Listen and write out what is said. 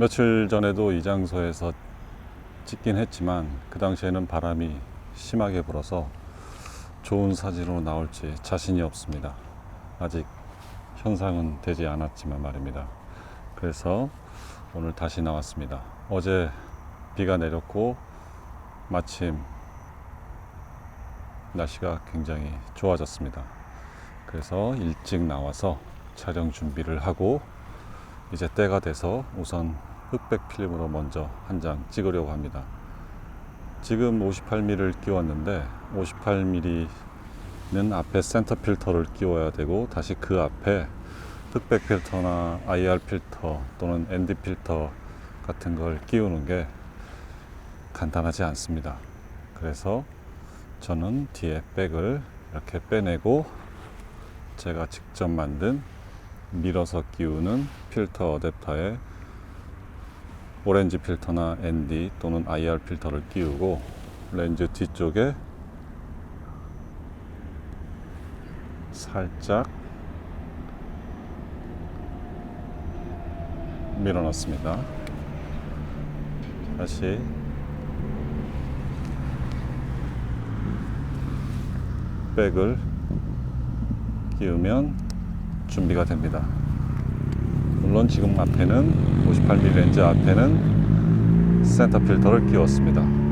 며칠 전에도 이 장소에서 찍긴 했지만 그 당시에는 바람이 심하게 불어서 좋은 사진으로 나올지 자신이 없습니다. 아직 현상은 되지 않았지만 말입니다. 그래서 오늘 다시 나왔습니다. 어제 비가 내렸고 마침 날씨가 굉장히 좋아졌습니다. 그래서 일찍 나와서 촬영 준비를 하고 이제 때가 돼서 우선 흑백 필름으로 먼저 한 장 찍으려고 합니다. 지금 58mm를 끼웠는데 58mm는 앞에 센터 필터를 끼워야 되고 다시 그 앞에 흑백 필터나 IR 필터 또는 ND 필터 같은 걸 끼우는 게 간단하지 않습니다. 그래서 저는 뒤에 백을 이렇게 빼내고 제가 직접 만든 밀어서 끼우는 필터 어댑터에 오렌지 필터나 ND 또는 IR 필터를 끼우고 렌즈 뒤쪽에 살짝 밀어넣습니다. 다시 백을 끼우면 준비가 됩니다. 물론 지금 앞에는 58mm 렌즈 앞에는 센터 필터를 끼웠습니다.